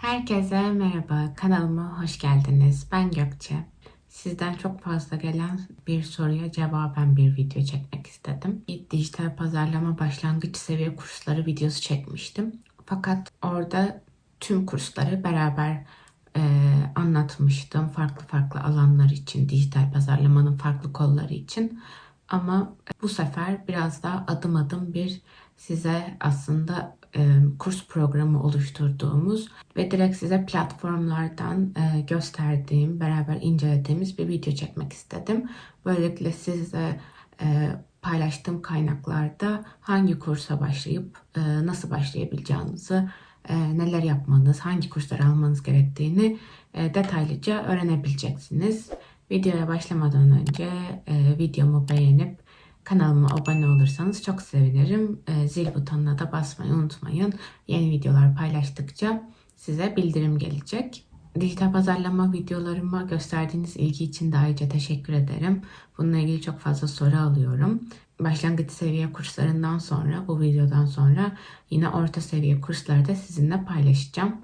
Herkese merhaba, kanalıma hoş geldiniz. Ben Gökçe. Sizden çok fazla gelen bir soruya cevaben bir video çekmek istedim. Bir dijital pazarlama başlangıç seviye kursları videosu çekmiştim. Fakat orada tüm kursları beraber e, anlatmıştım. Farklı farklı alanlar için, dijital pazarlamanın farklı kolları için. Ama bu sefer biraz daha adım adım bir size aslında kurs programı oluşturduğumuz ve direkt size platformlardan e, gösterdiğim, beraber incelediğimiz bir video çekmek istedim. Böylelikle size e, paylaştığım kaynaklarda hangi kursa başlayıp e, nasıl başlayabileceğinizi, e, neler yapmanız, hangi kursları almanız gerektiğini e, detaylıca öğrenebileceksiniz. Videoya başlamadan önce e, videomu beğenip kanalıma abone olursanız çok sevinirim. E, zil butonuna da basmayı unutmayın. Yeni videolar paylaştıkça size bildirim gelecek. Dijital pazarlama videolarıma gösterdiğiniz ilgi için de ayrıca teşekkür ederim. Bununla ilgili çok fazla soru alıyorum. Başlangıç seviye kurslarından sonra, bu videodan sonra yine orta seviye kursları da sizinle paylaşacağım.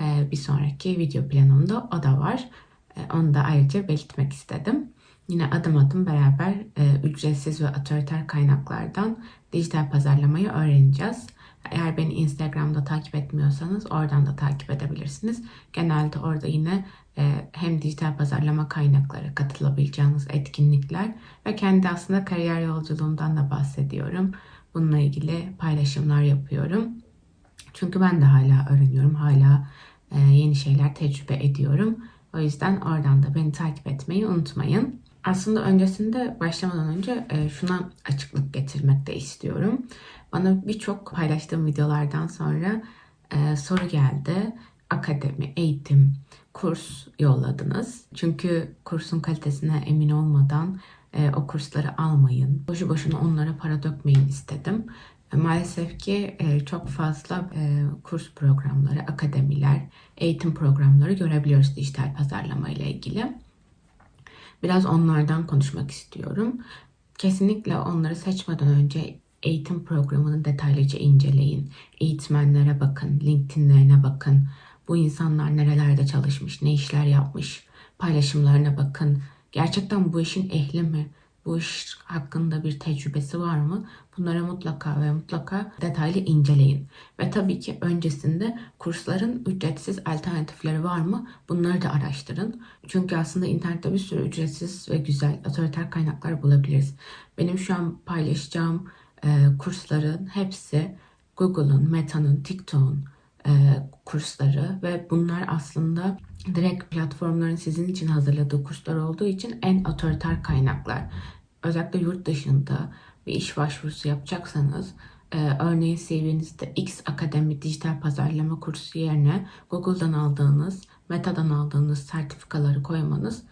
Ee, bir sonraki video planımda o da var. Ee, onu da ayrıca belirtmek istedim. Yine adım adım beraber e, ücretsiz ve otoriter kaynaklardan dijital pazarlamayı öğreneceğiz. Eğer beni Instagram'da takip etmiyorsanız oradan da takip edebilirsiniz. Genelde orada yine e, hem dijital pazarlama kaynakları, katılabileceğiniz etkinlikler ve kendi aslında kariyer yolculuğumdan da bahsediyorum. Bununla ilgili paylaşımlar yapıyorum. Çünkü ben de hala öğreniyorum, hala e, yeni şeyler tecrübe ediyorum. O yüzden oradan da beni takip etmeyi unutmayın. Aslında öncesinde başlamadan önce e, şuna açıklık getirmek de istiyorum. Bana birçok paylaştığım videolardan sonra e, soru geldi. Akademi, eğitim, kurs yolladınız. Çünkü kursun kalitesine emin olmadan e, o kursları almayın. Boşu boşuna onlara para dökmeyin istedim. Maalesef ki çok fazla kurs programları, akademiler, eğitim programları görebiliyoruz dijital pazarlama ile ilgili. Biraz onlardan konuşmak istiyorum. Kesinlikle onları seçmeden önce eğitim programını detaylıca inceleyin. Eğitmenlere bakın, LinkedIn'lerine bakın. Bu insanlar nerelerde çalışmış, ne işler yapmış, paylaşımlarına bakın. Gerçekten bu işin ehli mi? Bu iş hakkında bir tecrübesi var mı? Bunları mutlaka ve mutlaka detaylı inceleyin. Ve tabii ki öncesinde kursların ücretsiz alternatifleri var mı? Bunları da araştırın. Çünkü aslında internette bir sürü ücretsiz ve güzel otoriter kaynaklar bulabiliriz. Benim şu an paylaşacağım e, kursların hepsi Google'ın, Meta'nın, TikTok'un e, kursları ve bunlar aslında direkt platformların sizin için hazırladığı kurslar olduğu için en otoriter kaynaklar. Özellikle yurt dışında bir iş başvurusu yapacaksanız e, örneğin CV'nizde X Akademi Dijital Pazarlama kursu yerine Google'dan aldığınız, Meta'dan aldığınız sertifikaları koymanız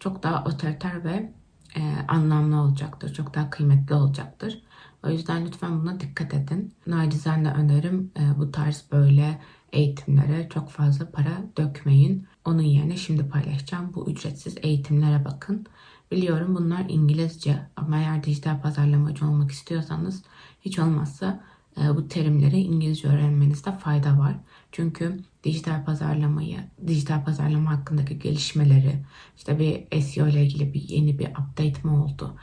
çok daha otoriter ve e, anlamlı olacaktır. Çok daha kıymetli olacaktır. O yüzden lütfen buna dikkat edin. Nacizane önerim e, bu tarz böyle eğitimlere çok fazla para dökmeyin. Onun yerine şimdi paylaşacağım bu ücretsiz eğitimlere bakın. Biliyorum bunlar İngilizce ama eğer dijital pazarlamacı olmak istiyorsanız hiç olmazsa e, bu terimleri İngilizce öğrenmenizde fayda var. Çünkü dijital pazarlamayı, dijital pazarlama hakkındaki gelişmeleri, işte bir SEO ile ilgili bir yeni bir update mi oldu?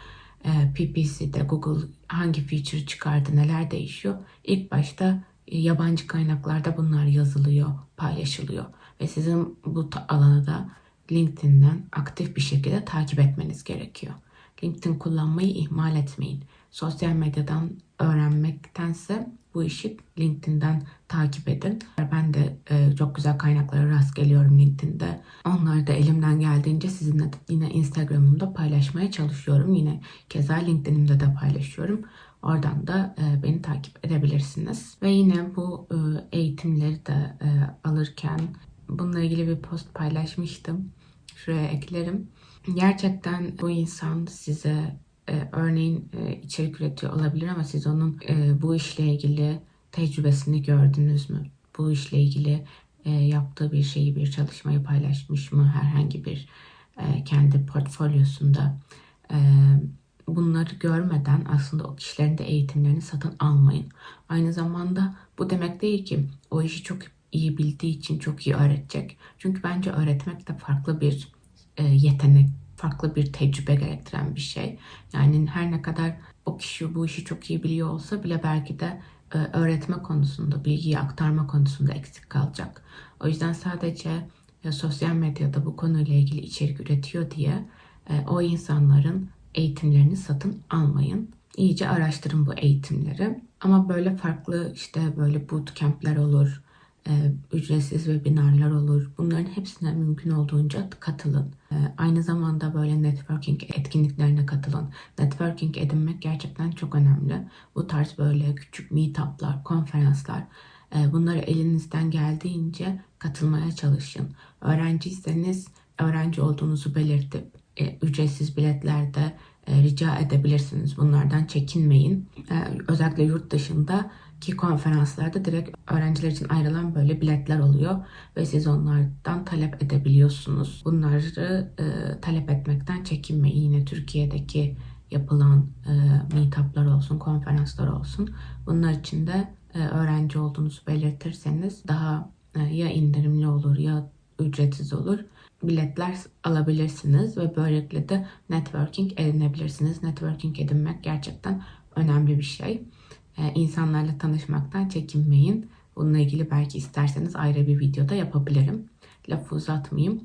E, PPC'de Google hangi feature çıkardı, neler değişiyor? İlk başta e, yabancı kaynaklarda bunlar yazılıyor, paylaşılıyor. Ve sizin bu alanı da LinkedIn'den aktif bir şekilde takip etmeniz gerekiyor. LinkedIn kullanmayı ihmal etmeyin. Sosyal medyadan öğrenmektense bu işi LinkedIn'den takip edin. Ben de e, çok güzel kaynaklara rast geliyorum LinkedIn'de. Onları da elimden geldiğince sizinle yine Instagram'ımda paylaşmaya çalışıyorum. Yine keza LinkedIn'imde de paylaşıyorum. Oradan da e, beni takip edebilirsiniz. Ve yine bu e, eğitimleri de e, alırken bununla ilgili bir post paylaşmıştım. Şuraya eklerim. Gerçekten bu insan size e, örneğin e, içerik üretiyor olabilir ama siz onun e, bu işle ilgili tecrübesini gördünüz mü? Bu işle ilgili e, yaptığı bir şeyi, bir çalışmayı paylaşmış mı? Herhangi bir e, kendi portfolyosunda e, bunları görmeden aslında o kişilerin de eğitimlerini satın almayın. Aynı zamanda bu demek değil ki o işi çok iyi bildiği için çok iyi öğretecek. Çünkü bence öğretmek de farklı bir e, yetenek, farklı bir tecrübe gerektiren bir şey. Yani her ne kadar o kişi bu işi çok iyi biliyor olsa bile belki de e, öğretme konusunda, bilgiyi aktarma konusunda eksik kalacak. O yüzden sadece e, sosyal medyada bu konuyla ilgili içerik üretiyor diye e, o insanların eğitimlerini satın almayın. İyice araştırın bu eğitimleri. Ama böyle farklı işte böyle bootcamp'ler olur, ücretsiz webinarlar olur. Bunların hepsine mümkün olduğunca katılın. E, aynı zamanda böyle networking etkinliklerine katılın. Networking edinmek gerçekten çok önemli. Bu tarz böyle küçük meetup'lar, konferanslar e, bunları elinizden geldiğince katılmaya çalışın. Öğrenciyseniz öğrenci olduğunuzu belirtip e, ücretsiz biletlerde e, rica edebilirsiniz. Bunlardan çekinmeyin. E, özellikle yurt dışında ki konferanslarda direkt öğrenciler için ayrılan böyle biletler oluyor ve siz onlardan talep edebiliyorsunuz. Bunları e, talep etmekten çekinmeyin. Yine Türkiye'deki yapılan e, meetuplar olsun, konferanslar olsun. Bunlar için de e, öğrenci olduğunuzu belirtirseniz daha e, ya indirimli olur ya ücretsiz olur. Biletler alabilirsiniz ve böylelikle de networking edinebilirsiniz. Networking edinmek gerçekten önemli bir şey. Ee, insanlarla tanışmaktan çekinmeyin. Bununla ilgili belki isterseniz ayrı bir videoda yapabilirim. Lafı uzatmayayım.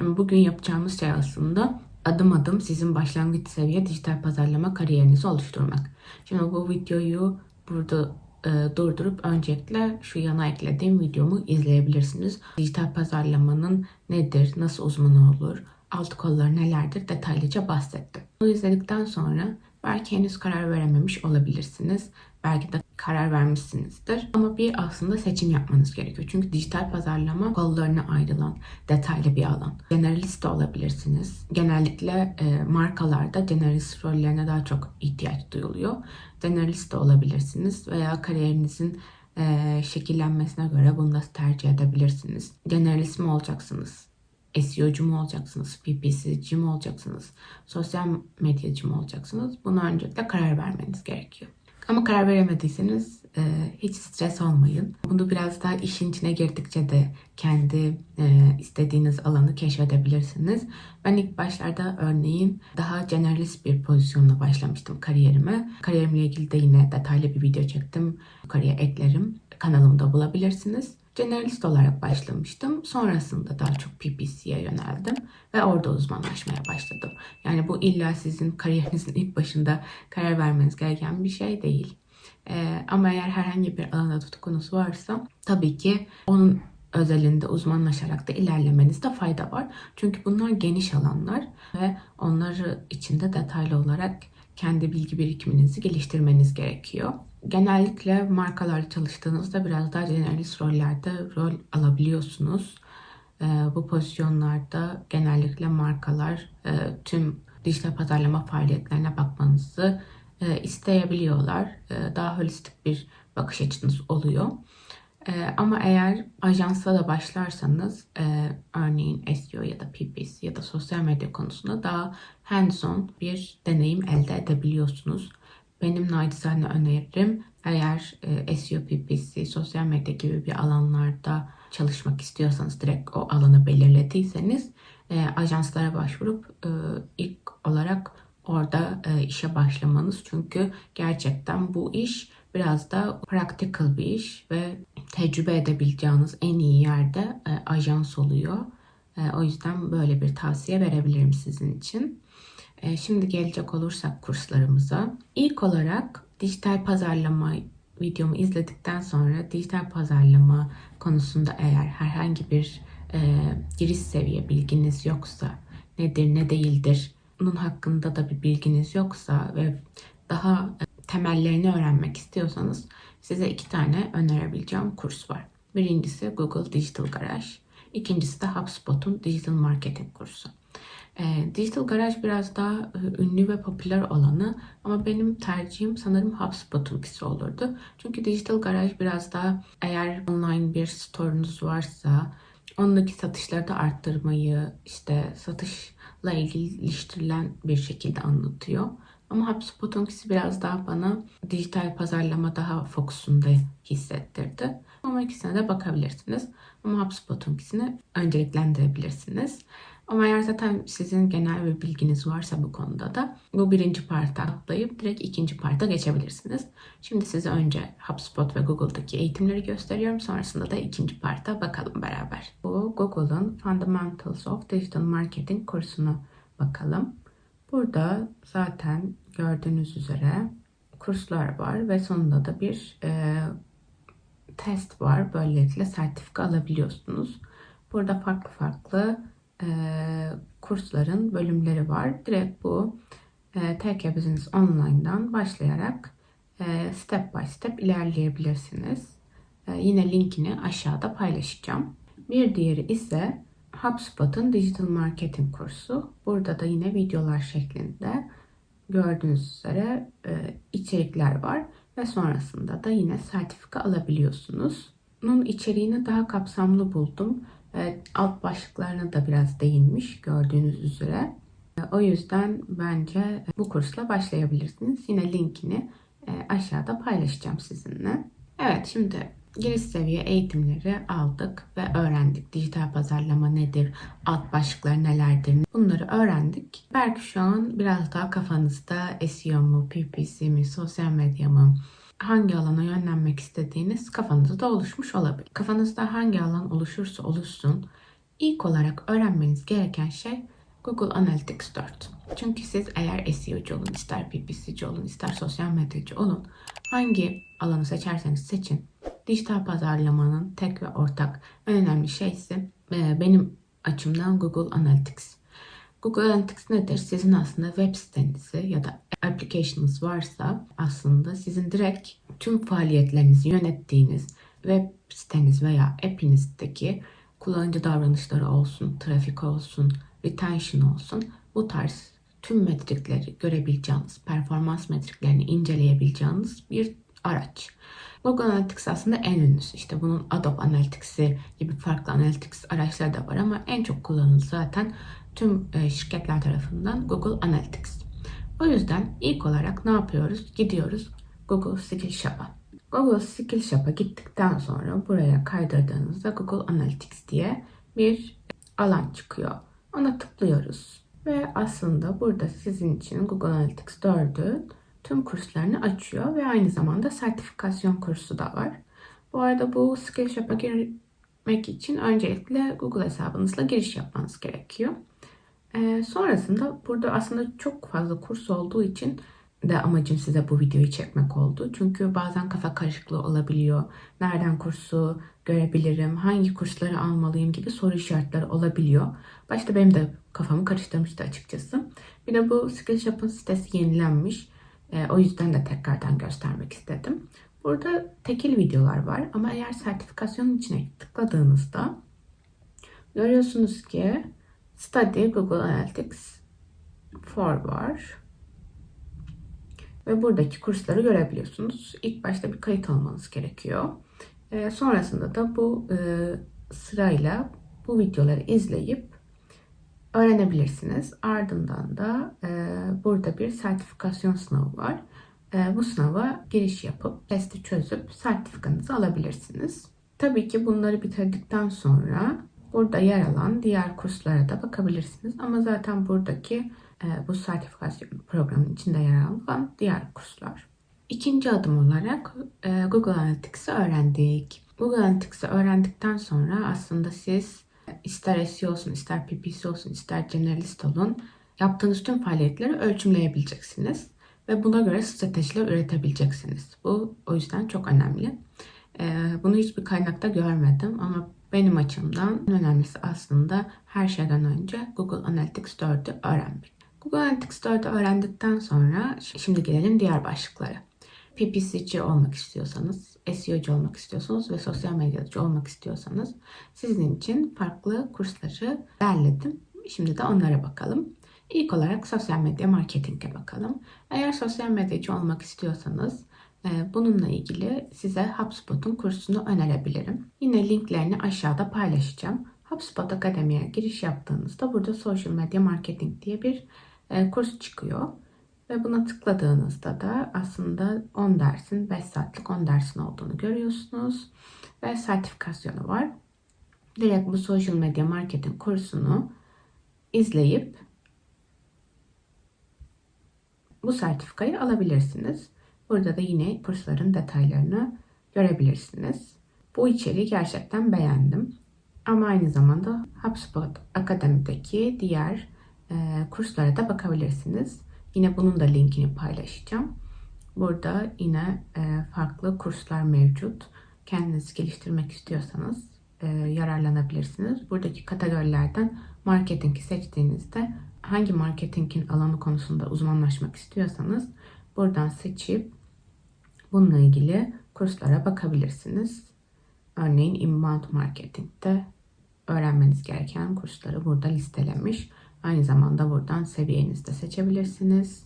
Bugün yapacağımız şey aslında adım adım sizin başlangıç seviye dijital pazarlama kariyerinizi oluşturmak. Şimdi bu videoyu burada e, durdurup öncelikle şu yana eklediğim videomu izleyebilirsiniz. Dijital pazarlamanın nedir, nasıl uzmanı olur, alt kolları nelerdir detaylıca bahsettim. Bunu izledikten sonra belki henüz karar verememiş olabilirsiniz. Belki de karar vermişsinizdir. Ama bir aslında seçim yapmanız gerekiyor. Çünkü dijital pazarlama kollarına ayrılan detaylı bir alan. Generalist de olabilirsiniz. Genellikle e, markalarda generalist rollerine daha çok ihtiyaç duyuluyor. Generalist de olabilirsiniz veya kariyerinizin e, şekillenmesine göre bunu da tercih edebilirsiniz. Generalist mi olacaksınız? SEO'cu mu olacaksınız? PPC'ci mi olacaksınız? Sosyal medyacı mı olacaksınız? Buna öncelikle karar vermeniz gerekiyor. Ama karar veremediyseniz e, hiç stres olmayın. Bunu biraz daha işin içine girdikçe de kendi e, istediğiniz alanı keşfedebilirsiniz. Ben ilk başlarda örneğin daha generalist bir pozisyonla başlamıştım kariyerime. Kariyerimle ilgili de yine detaylı bir video çektim. Yukarıya eklerim. Kanalımda bulabilirsiniz generalist olarak başlamıştım. Sonrasında daha çok PPC'ye yöneldim ve orada uzmanlaşmaya başladım. Yani bu illa sizin kariyerinizin ilk başında karar vermeniz gereken bir şey değil. Ee, ama eğer herhangi bir alanda tutkunuz varsa tabii ki onun özelinde uzmanlaşarak da ilerlemenizde fayda var. Çünkü bunlar geniş alanlar ve onları içinde detaylı olarak kendi bilgi birikiminizi geliştirmeniz gerekiyor genellikle markalarla çalıştığınızda biraz daha generalist rollerde rol alabiliyorsunuz. E, bu pozisyonlarda genellikle markalar e, tüm dijital pazarlama faaliyetlerine bakmanızı e, isteyebiliyorlar. E, daha holistik bir bakış açınız oluyor. Ama eğer ajansla da başlarsanız örneğin SEO ya da PPC ya da sosyal medya konusunda daha hands-on bir deneyim elde edebiliyorsunuz. Benim nacizane önerim eğer e, SEO, PPC, sosyal medya gibi bir alanlarda çalışmak istiyorsanız direkt o alanı belirlediyseniz e, ajanslara başvurup e, ilk olarak orada e, işe başlamanız. Çünkü gerçekten bu iş biraz da practical bir iş ve tecrübe edebileceğiniz en iyi yerde e, ajans oluyor. E, o yüzden böyle bir tavsiye verebilirim sizin için. E, şimdi gelecek olursak kurslarımıza. İlk olarak dijital pazarlama videomu izledikten sonra dijital pazarlama konusunda eğer herhangi bir e, giriş seviye bilginiz yoksa nedir ne değildir bunun hakkında da bir bilginiz yoksa ve daha e, temellerini öğrenmek istiyorsanız size iki tane önerebileceğim kurs var. Birincisi Google Digital Garage. İkincisi de HubSpot'un Digital Marketing kursu. E, Digital Garage biraz daha e, ünlü ve popüler olanı ama benim tercihim sanırım HubSpot'unkisi olurdu. Çünkü Digital Garage biraz daha eğer online bir store'unuz varsa ondaki satışları da arttırmayı işte satışla iliştirilen bir şekilde anlatıyor. Ama HubSpot'unkisi biraz daha bana dijital pazarlama daha fokusunda hissettirdi. Ama ikisine de bakabilirsiniz. Ama HubSpot'unkisini önceliklendirebilirsiniz. Ama eğer zaten sizin genel bir bilginiz varsa bu konuda da bu birinci parta atlayıp direkt ikinci parta geçebilirsiniz. Şimdi size önce HubSpot ve Google'daki eğitimleri gösteriyorum. Sonrasında da ikinci parta bakalım beraber. Bu Google'ın Fundamentals of Digital Marketing kursuna bakalım. Burada zaten gördüğünüz üzere kurslar var ve sonunda da bir e, test var. Böylelikle sertifika alabiliyorsunuz. Burada farklı farklı e, kursların bölümleri var. Direkt bu e, TK Business Online'dan başlayarak e, step by step ilerleyebilirsiniz. E, yine linkini aşağıda paylaşacağım. Bir diğeri ise HubSpot'un Digital Marketing kursu. Burada da yine videolar şeklinde gördüğünüz üzere e, içerikler var ve sonrasında da yine sertifika alabiliyorsunuz. Bunun içeriğini daha kapsamlı buldum. E, alt başlıklarına da biraz değinmiş gördüğünüz üzere. E, o yüzden bence bu kursla başlayabilirsiniz. Yine linkini e, aşağıda paylaşacağım sizinle. Evet şimdi giriş seviye eğitimleri aldık ve öğrendik. Dijital pazarlama nedir, alt başlıkları nelerdir bunları öğrendik. Belki şu an biraz daha kafanızda SEO mu, PPC mi, sosyal medya mı, hangi alana yönlenmek istediğiniz kafanızda oluşmuş olabilir. Kafanızda hangi alan oluşursa oluşsun ilk olarak öğrenmeniz gereken şey Google Analytics 4. Çünkü siz eğer SEO'cu olun, ister PPC'ci olun, ister sosyal medyacı olun, hangi alanı seçerseniz seçin, dijital pazarlamanın tek ve ortak en önemli şeysi e, benim açımdan Google Analytics. Google Analytics nedir? Sizin aslında web sitenizi ya da application'ınız varsa aslında sizin direkt tüm faaliyetlerinizi yönettiğiniz web siteniz veya app'inizdeki kullanıcı davranışları olsun, trafik olsun, retention olsun bu tarz tüm metrikleri görebileceğiniz, performans metriklerini inceleyebileceğiniz bir araç. Google Analytics aslında en ünlüsü. İşte bunun Adobe Analytics'i gibi farklı Analytics araçları da var ama en çok kullanılan zaten tüm e, şirketler tarafından Google Analytics. O yüzden ilk olarak ne yapıyoruz? Gidiyoruz Google Skill Shop'a. Google Skill Shop'a gittikten sonra buraya kaydırdığınızda Google Analytics diye bir alan çıkıyor. Ona tıklıyoruz. Ve aslında burada sizin için Google Analytics 4'ün tüm kurslarını açıyor ve aynı zamanda sertifikasyon kursu da var. Bu arada bu Skillshop'a girmek için öncelikle Google hesabınızla giriş yapmanız gerekiyor. Ee, sonrasında burada aslında çok fazla kurs olduğu için de amacım size bu videoyu çekmek oldu. Çünkü bazen kafa karışıklığı olabiliyor. Nereden kursu görebilirim, hangi kursları almalıyım gibi soru işaretleri olabiliyor. Başta benim de kafamı karıştırmıştı açıkçası. Bir de bu Skillshop'ın sitesi yenilenmiş. E, o yüzden de tekrardan göstermek istedim. Burada tekil videolar var ama eğer sertifikasyonun içine tıkladığınızda görüyorsunuz ki Study Google Analytics 4 var. Ve buradaki kursları görebiliyorsunuz. İlk başta bir kayıt almanız gerekiyor. E, sonrasında da bu e, sırayla bu videoları izleyip öğrenebilirsiniz. Ardından da e, burada bir sertifikasyon sınavı var. E, bu sınava giriş yapıp testi çözüp sertifikanızı alabilirsiniz. Tabii ki bunları bitirdikten sonra burada yer alan diğer kurslara da bakabilirsiniz. Ama zaten buradaki e, bu sertifikasyon programının içinde yer alan diğer kurslar. İkinci adım olarak e, Google Analytics'i öğrendik. Google Analytics'i öğrendikten sonra aslında siz ister SEO olsun, ister PPC olsun, ister generalist olun yaptığınız tüm faaliyetleri ölçümleyebileceksiniz. Ve buna göre stratejiler üretebileceksiniz. Bu o yüzden çok önemli. Ee, bunu hiçbir kaynakta görmedim ama benim açımdan en önemlisi aslında her şeyden önce Google Analytics 4'ü öğrenmek. Google Analytics 4'ü öğrendikten sonra şimdi gelelim diğer başlıklara. PPC'ci olmak istiyorsanız, SEO'cu olmak istiyorsanız ve sosyal medyacı olmak istiyorsanız sizin için farklı kursları derledim. Şimdi de onlara bakalım. İlk olarak sosyal medya marketinge bakalım. Eğer sosyal medyacı olmak istiyorsanız e, bununla ilgili size HubSpot'un kursunu önerebilirim. Yine linklerini aşağıda paylaşacağım. HubSpot Akademi'ye giriş yaptığınızda burada Social Media Marketing diye bir e, kurs çıkıyor. Ve buna tıkladığınızda da aslında 10 dersin 5 saatlik 10 dersin olduğunu görüyorsunuz. ve sertifikasyonu var. Direkt bu social media marketing kursunu izleyip bu sertifikayı alabilirsiniz. Burada da yine kursların detaylarını görebilirsiniz. Bu içeriği gerçekten beğendim. Ama aynı zamanda HubSpot Akademi'deki diğer e, kurslara da bakabilirsiniz. Yine bunun da linkini paylaşacağım. Burada yine e, farklı kurslar mevcut. Kendinizi geliştirmek istiyorsanız e, yararlanabilirsiniz. Buradaki kategorilerden marketingi seçtiğinizde hangi marketingin alanı konusunda uzmanlaşmak istiyorsanız buradan seçip bununla ilgili kurslara bakabilirsiniz. Örneğin inbound marketingde öğrenmeniz gereken kursları burada listelemiş. Aynı zamanda buradan seviyenizi de seçebilirsiniz.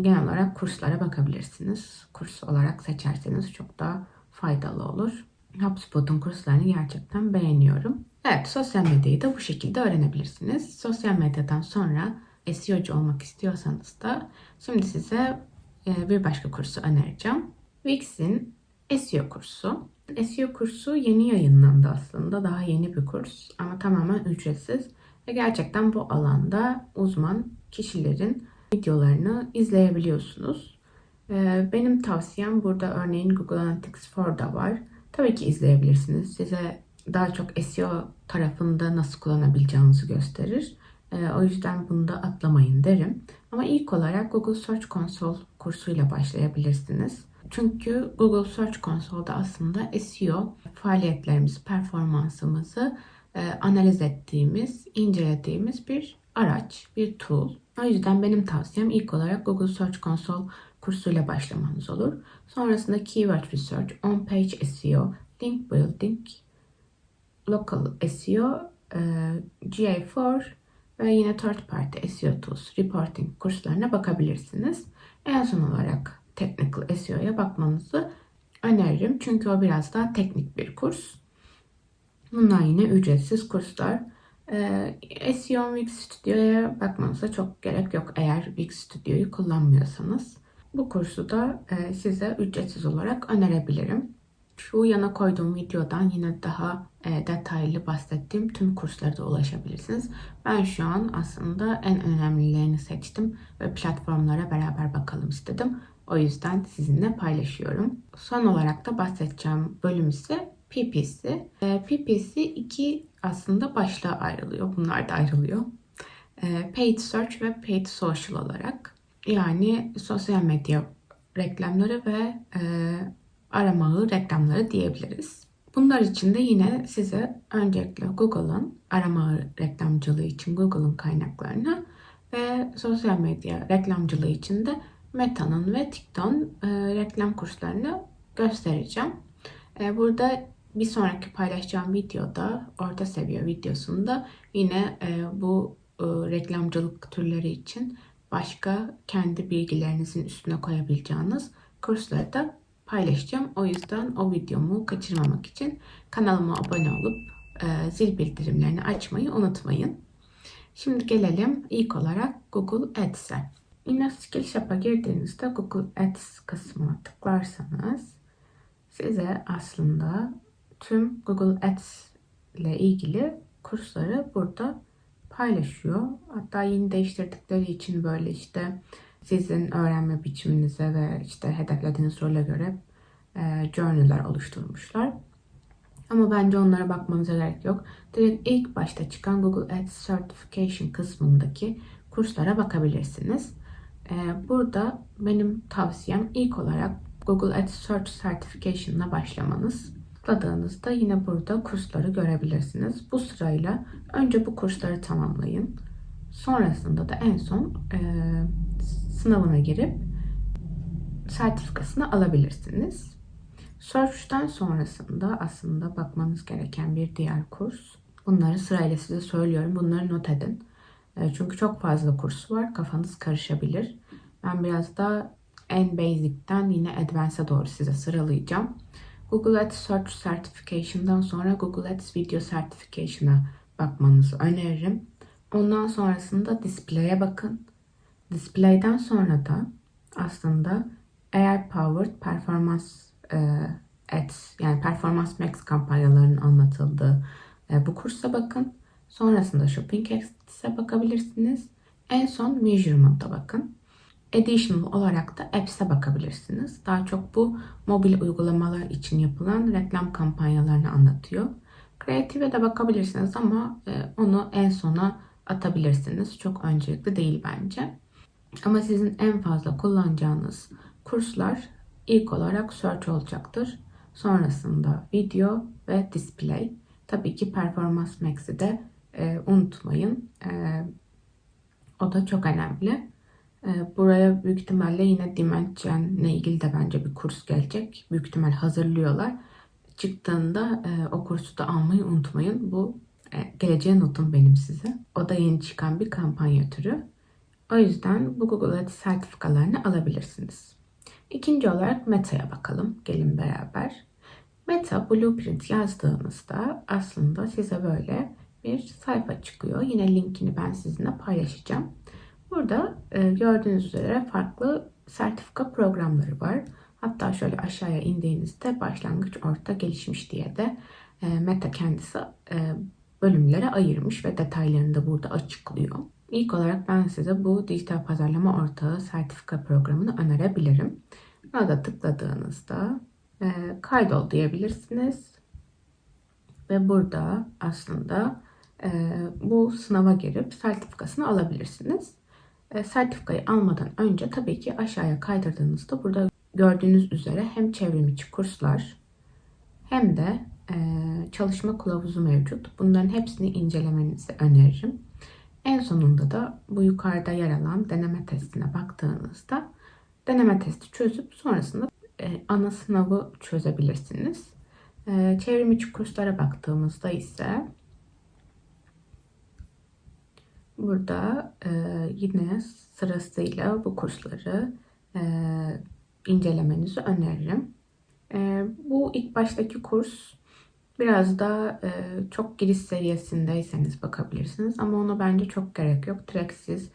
Genel olarak kurslara bakabilirsiniz. Kurs olarak seçerseniz çok daha faydalı olur. HubSpot'un kurslarını gerçekten beğeniyorum. Evet, sosyal medyayı da bu şekilde öğrenebilirsiniz. Sosyal medyadan sonra SEO'cu olmak istiyorsanız da şimdi size e, bir başka kursu önereceğim. Wix'in SEO kursu. SEO kursu yeni yayınlandı aslında. Daha yeni bir kurs ama tamamen ücretsiz. Ve gerçekten bu alanda uzman kişilerin videolarını izleyebiliyorsunuz. E, benim tavsiyem burada örneğin Google Analytics 4 da var. Tabii ki izleyebilirsiniz. Size daha çok SEO tarafında nasıl kullanabileceğinizi gösterir. Ee, o yüzden bunu da atlamayın derim. Ama ilk olarak Google Search Console kursuyla başlayabilirsiniz. Çünkü Google Search Console'da aslında SEO faaliyetlerimizi, performansımızı e, analiz ettiğimiz, incelediğimiz bir araç, bir tool. O yüzden benim tavsiyem ilk olarak Google Search Console kursuyla başlamanız olur. Sonrasında Keyword Research, On-Page SEO, Link Building, Local SEO, e, GA4 ve yine Third Party SEO Tools, Reporting kurslarına bakabilirsiniz. En son olarak Technical SEO'ya bakmanızı öneririm. Çünkü o biraz daha teknik bir kurs. Bunlar yine ücretsiz kurslar. Ee, SEO Wix Studio'ya bakmanıza çok gerek yok eğer Wix Studio'yu kullanmıyorsanız. Bu kursu da e, size ücretsiz olarak önerebilirim. Şu yana koyduğum videodan yine daha e, detaylı bahsettiğim tüm kurslara da ulaşabilirsiniz. Ben şu an aslında en önemlilerini seçtim ve platformlara beraber bakalım istedim. O yüzden sizinle paylaşıyorum. Son olarak da bahsedeceğim bölüm ise PPC. E, PPC iki aslında başlığa ayrılıyor. Bunlar da ayrılıyor. E, paid Search ve Paid Social olarak. Yani sosyal medya reklamları ve e, reklamları diyebiliriz. Bunlar için de yine size öncelikle Google'ın arama reklamcılığı için Google'ın kaynaklarını ve sosyal medya reklamcılığı için de Meta'nın ve TikTok'un e, reklam kurslarını göstereceğim. E, burada bir sonraki paylaşacağım videoda, orta seviye videosunda yine e, bu reklamcılık türleri için başka kendi bilgilerinizin üstüne koyabileceğiniz kursları da paylaşacağım. O yüzden o videomu kaçırmamak için kanalıma abone olup zil bildirimlerini açmayı unutmayın. Şimdi gelelim ilk olarak Google Ads'e. Yine Skillshop'a girdiğinizde Google Ads kısmına tıklarsanız size aslında tüm Google Ads ile ilgili kursları burada paylaşıyor. Hatta yeni değiştirdikleri için böyle işte sizin öğrenme biçiminize ve işte hedeflediğiniz role göre e, journal'lar oluşturmuşlar. Ama bence onlara bakmanıza gerek yok. Direkt ilk başta çıkan Google Ads Certification kısmındaki kurslara bakabilirsiniz. E, burada benim tavsiyem ilk olarak Google Ads Search Certification'la başlamanız. Tıkladığınızda yine burada kursları görebilirsiniz. Bu sırayla önce bu kursları tamamlayın. Sonrasında da en son e, sınavına girip sertifikasını alabilirsiniz. Search'ten sonrasında aslında bakmanız gereken bir diğer kurs. Bunları sırayla size söylüyorum. Bunları not edin. E, çünkü çok fazla kurs var. Kafanız karışabilir. Ben biraz da en basic'ten yine advanced'a doğru size sıralayacağım. Google Ads Search Certification'dan sonra Google Ads Video Certification'a bakmanızı öneririm. Ondan sonrasında display'e bakın. Display'den sonra da aslında AI Powered Performance e, Ads yani Performance Max kampanyalarının anlatıldığı e, bu kursa bakın. Sonrasında Shopping Expert'e bakabilirsiniz. En son Measurement'a bakın. Additional olarak da Apps'e bakabilirsiniz. Daha çok bu mobil uygulamalar için yapılan reklam kampanyalarını anlatıyor. Creative'e de bakabilirsiniz ama e, onu en sona atabilirsiniz. Çok öncelikli değil bence. Ama sizin en fazla kullanacağınız kurslar ilk olarak search olacaktır. Sonrasında video ve display. Tabii ki Performance Max'i de e, unutmayın. E, o da çok önemli. E, buraya büyük ihtimalle yine Dimension ile ilgili de bence bir kurs gelecek. Büyük ihtimal hazırlıyorlar. Çıktığında e, o kursu da almayı unutmayın. Bu e, geleceğe notum benim size. O da yeni çıkan bir kampanya türü. O yüzden bu Google Ads sertifikalarını alabilirsiniz. İkinci olarak Meta'ya bakalım. Gelin beraber. Meta Blueprint yazdığınızda aslında size böyle bir sayfa çıkıyor. Yine linkini ben sizinle paylaşacağım. Burada e, gördüğünüz üzere farklı sertifika programları var. Hatta şöyle aşağıya indiğinizde başlangıç, orta, gelişmiş diye de e, Meta kendisi e, bölümlere ayırmış ve detaylarını da burada açıklıyor. İlk olarak ben size bu dijital pazarlama ortağı sertifika programını önerebilirim. Buna da tıkladığınızda kaydol diyebilirsiniz. Ve burada aslında bu sınava girip sertifikasını alabilirsiniz. E, sertifikayı almadan önce tabii ki aşağıya kaydırdığınızda burada gördüğünüz üzere hem çevrim içi kurslar hem de e, çalışma kılavuzu mevcut. Bunların hepsini incelemenizi öneririm. En sonunda da bu yukarıda yer alan deneme testine baktığınızda deneme testi çözüp sonrasında e, ana sınavı çözebilirsiniz. E, çevrim içi kurslara baktığımızda ise burada e, yine sırasıyla bu kursları e, incelemenizi öneririm. E, bu ilk baştaki kurs biraz da e, çok giriş seviyesindeyseniz bakabilirsiniz ama ona bence çok gerek yok. Direkt siz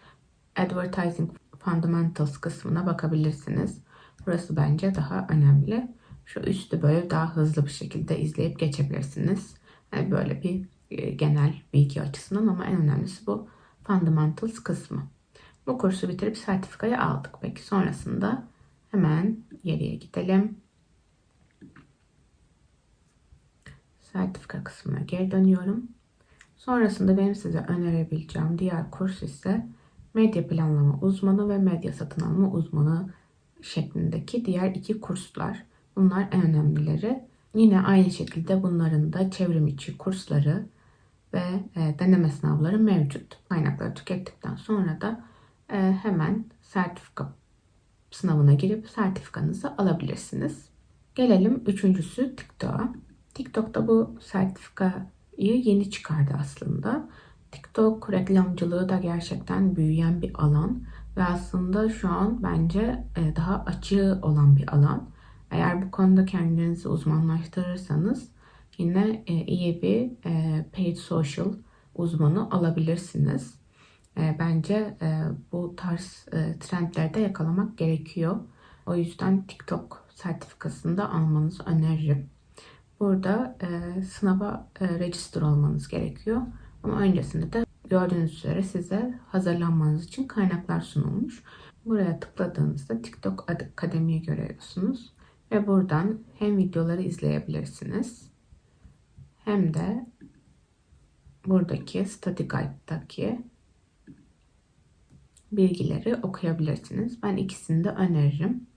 Advertising Fundamentals kısmına bakabilirsiniz. Burası bence daha önemli. Şu üstü böyle daha hızlı bir şekilde izleyip geçebilirsiniz. Yani böyle bir e, genel bilgi açısından ama en önemlisi bu Fundamentals kısmı. Bu kursu bitirip sertifikayı aldık. Peki sonrasında hemen geriye gidelim. Sertifika kısmına geri dönüyorum. Sonrasında benim size önerebileceğim diğer kurs ise medya planlama uzmanı ve medya satın alma uzmanı şeklindeki diğer iki kurslar. Bunlar en önemlileri. Yine aynı şekilde bunların da çevrim içi kursları ve e, deneme sınavları mevcut. Kaynakları tükettikten sonra da e, hemen sertifika sınavına girip sertifikanızı alabilirsiniz. Gelelim üçüncüsü TikTok'a. TikTok'ta bu sertifikayı yeni çıkardı aslında. TikTok reklamcılığı da gerçekten büyüyen bir alan ve aslında şu an bence e, daha açığı olan bir alan. Eğer bu konuda kendinizi uzmanlaştırırsanız yine e, iyi bir e, paid social uzmanı alabilirsiniz. Bence bu tarz trendlerde yakalamak gerekiyor. O yüzden TikTok sertifikasını da almanızı öneririm. Burada sınava register olmanız gerekiyor. Ama öncesinde de gördüğünüz üzere size hazırlanmanız için kaynaklar sunulmuş. Buraya tıkladığınızda TikTok Akademi'yi görüyorsunuz. Ve buradan hem videoları izleyebilirsiniz hem de buradaki Study Guide'daki bilgileri okuyabilirsiniz. Ben ikisini de öneririm.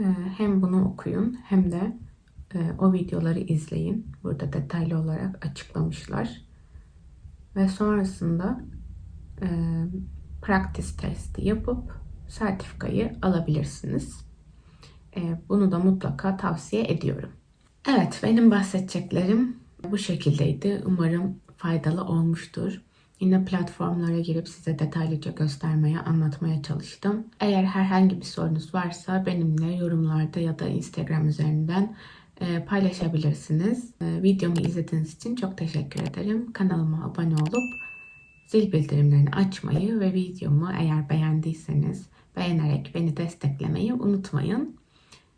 Ee, hem bunu okuyun hem de e, o videoları izleyin. Burada detaylı olarak açıklamışlar. Ve sonrasında e, practice testi yapıp sertifikayı alabilirsiniz. E, bunu da mutlaka tavsiye ediyorum. Evet benim bahsedeceklerim bu şekildeydi. Umarım faydalı olmuştur. Yine platformlara girip size detaylıca göstermeye, anlatmaya çalıştım. Eğer herhangi bir sorunuz varsa benimle yorumlarda ya da Instagram üzerinden e, paylaşabilirsiniz. E, videomu izlediğiniz için çok teşekkür ederim. Kanalıma abone olup zil bildirimlerini açmayı ve videomu eğer beğendiyseniz beğenerek beni desteklemeyi unutmayın.